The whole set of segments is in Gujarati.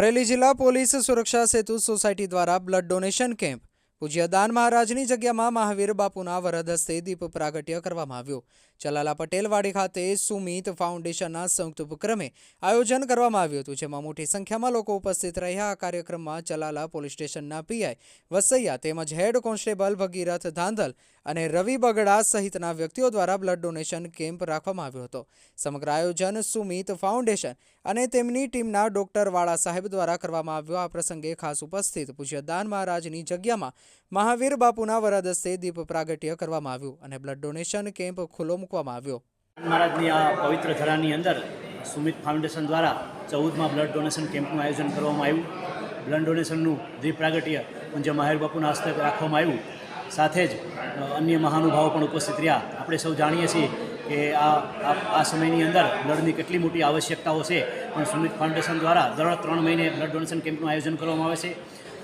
અમરેલી જિલ્લા પોલીસ સુરક્ષા સેતુ સોસાયટી દ્વારા બ્લડ ડોનેશન કેમ્પ. પૂજ્ય દાન મહારાજની જગ્યામાં મહાવીર બાપુના વરદ હસ્તે દીપ પ્રાગટ્ય કરવામાં આવ્યું. ચલાલા પટેલવાડી ખાતે સુમિત ફાઉન્ડેશનના સંયુક્ત ઉપક્રમે આયોજન કરવામાં આવ્યું હતું, જેમાં મોટી સંખ્યામાં લોકો ઉપસ્થિત રહ્યા. આ કાર્યક્રમમાં ચલાલા પોલીસ સ્ટેશનના પીઆઈ વસૈયા તેમજ હેડ કોન્સ્ટેબલ ભગીરથ ધાંધલ અને રવિ બગડા સહિતના વ્યક્તિઓ દ્વારા બ્લડ ડોનેશન કેમ્પ રાખવામાં આવ્યો હતો. સમગ્ર આયોજન સુમિત ફાઉન્ડેશન અને તેમની ટીમના ડોક્ટર વાળા સાહેબ દ્વારા કરવામાં આવ્યો. આ પ્રસંગે ખાસ ઉપસ્થિત પૂજ્ય દાન મહારાજની જગ્યામાં મહાવીર બાપુના વરદસ્તે દીપ પ્રાગટ્ય કરવામાં આવ્યું અને બ્લડ ડોનેશન કેમ્પ ખુલ્લો મૂકવામાં આવ્યો. મહારાજની આ પવિત્ર ધરાની અંદર સુમિત ફાઉન્ડેશન દ્વારા ચૌદમાં બ્લડ ડોનેશન કેમ્પનું આયોજન કરવામાં આવ્યું. બ્લડ ડોનેશનનું દ્વિપ્રાગટ્ય પ્રાગટ્ય પૂજ્ય માહેર બાપુના હસ્તે રાખવામાં આવ્યું. સાથે જ અન્ય મહાનુભાવો પણ ઉપસ્થિત રહ્યા. આપણે સૌ જાણીએ છીએ કે આ આ સમયની અંદર બ્લડની કેટલી મોટી આવશ્યકતાઓ છે. પણ સુમિત ફાઉન્ડેશન દ્વારા દર ત્રણ મહિને બ્લડ ડોનેશન કેમ્પનું આયોજન કરવામાં આવે છે.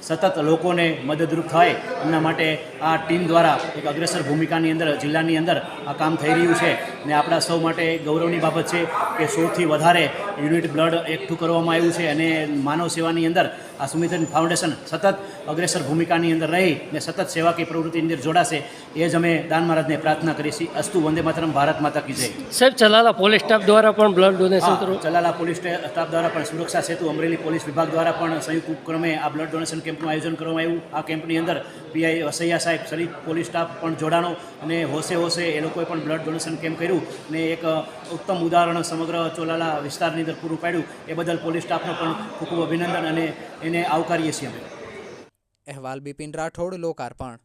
સતત લોકોને મદદરૂપ થાય. એમના માટે આ ટીમ દ્વારા એક અગ્રેસર ભૂમિકાની અંદર જિલ્લાની અંદર આ કામ થઈ રહ્યું છે. ને આપણા સૌ માટે ગૌરવની બાબત છે કે સૌથી વધારે યુનિટ બ્લડ એકઠું કરવામાં આવ્યું છે અને માનવ સેવાની અંદર આ સુમિતન ફાઉન્ડેશન સતત અગ્રેસર ભૂમિકાની અંદર રહી ને સતત સેવાકીય પ્રવૃત્તિની અંદર જોડાશે એ જ અમે દાન મહારાજને પ્રાર્થના કરી છીએ. અસ્તુ વંદે માતરમ ભારત માતા કી જય. સાહેબ ચલાલા પોલીસ સ્ટાફ દ્વારા પણ blood donation Chalala police staff દ્વારા પણ સુરક્ષા સેતુ અમરેલી પોલીસ વિભાગ દ્વારા પણ સંયુક્ત ઉપક્રમે આ બ્લડ ડોનેશન કેમ્પનું આયોજન કરવામાં આવ્યું. આ કેમ્પની અંદર પીઆઈ વસૈયા સાહેબ સરી પોલીસ સ્ટાફ પણ જોડાણો અને હોશે હોશે એ લોકોએ પણ બ્લડ ડોનેશન કેમ્પ કર્યું અને એક ઉત્તમ ઉદાહરણ સમગ્ર ચોલાલા વિસ્તારની અંદર પૂરું પાડ્યું. એ બદલ પોલીસ સ્ટાફનો પણ ખૂબ ખૂબ અભિનંદન અને એને આવકારીએ છીએ અમે. અહેવાલ બિપિન રાઠોડ, લોકાર્પણ.